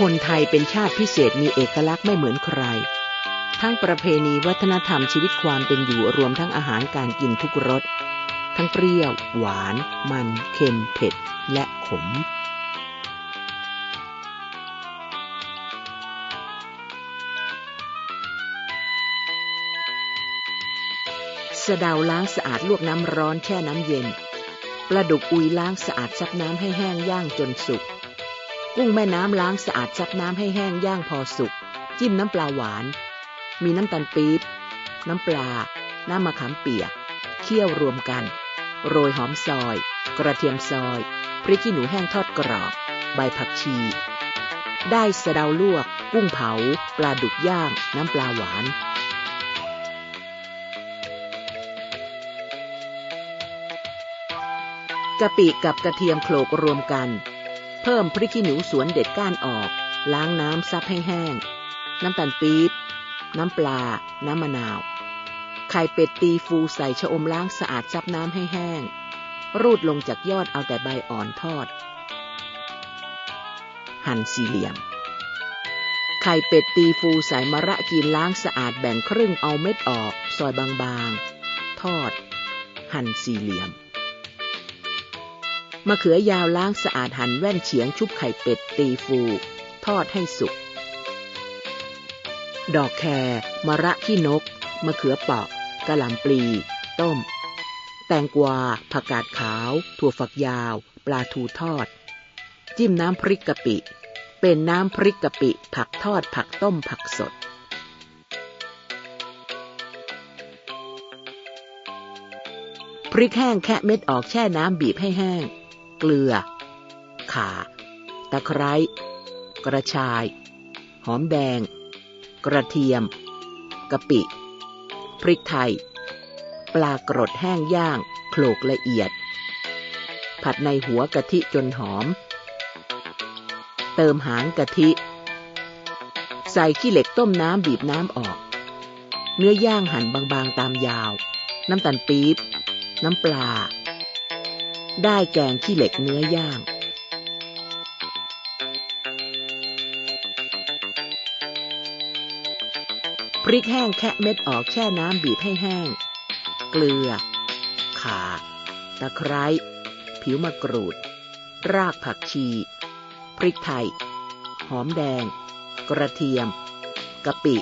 คนไทยเป็นชาติพิเศษมีเอกลักษณ์ไม่เหมือนใคร ทั้งประเพณีวัฒนธรรมชีวิตความเป็นอยู่รวมทั้งอาหารการกินทุกรส ทั้งเปรี้ยว หวาน มัน เค็ม เผ็ด และขมสะเดาล้างสะอาดลวกน้ำร้อนแช่น้ำเย็น ปลาดุกอุยล้างสะอาดซับน้ำให้แห้งย่างจนสุก กุ้งแม่น้ำล้างสะอาดซับน้ำให้แห้งย่างพอสุก จิ้มน้ำปลาหวาน มีน้ำตาลปี๊บ น้ำปลา น้ำมะขามเปียก เคี่ยวรวมกัน โรยหอมซอย กระเทียมซอย พริกขี้หนูแห้งทอดกรอบ ใบผักชี ได้สะเดาลวก กุ้งเผา ปลาดุกย่าง น้ำปลาหวานกะปิกับกระเทียมโขลกรวมกัน เพิ่มพริกขี้หนูสวนเด็ดก้านออก ล้างน้ำซับให้แห้งน้ำตาลปี๊บ น้ำปลา น้ำมะนาว ไข่เป็ดตีฟูใส่ชะอมล้างสะอาดซับน้ำให้แห้ง รูดลงจากยอดเอาแต่ใบอ่อนทอด หั่นสี่เหลี่ยม ไข่เป็ดตีฟูใส่มะระกีนล้างสะอาดแบ่งครึ่งเอาเม็ดออก ซอยบางๆ ทอด หั่นสี่เหลี่ยม มะเขือยาวล้างสะอาดหั่นแว่นเฉียงชุบไข่เป็ดตีฟู ทอดให้สุก ดอกแครมะระขี้นก มะเขือเปาะกะหล่ำปลี ต้ม แตงกวา ผักกาดขาว ถั่วฝักยาว ปลาทูทอด จิ้มน้ำพริกกะปิ เป็นน้ำพริกกะปิ ผักทอดผักต้มผักสดพริกแห้งแคะเม็ดออกแช่น้ำบีบให้แห้ง เกลือ ข่า ตะไคร้ กระชาย หอมแดง กระเทียม กะปิ พริกไทย ปลากรดแห้งย่างโขลกละเอียด ผัดในหัวกะทิจนหอม เติมหางกะทิ ใส่ขี้เหล็กต้มน้ำบีบน้ำออก เนื้อย่างหั่นบางๆตามยาว น้ำตาลปี๊บ น้ำปลา ได้แกงขี้เหล็กเนื้อย่างพริกแห้งแคะเม็ดออกแช่น้ำบีบให้แห้ง เกลือ ข่า ตะไคร้ ผิวมะกรูด รากผักชี พริกไทย หอมแดง กระเทียม กะปิ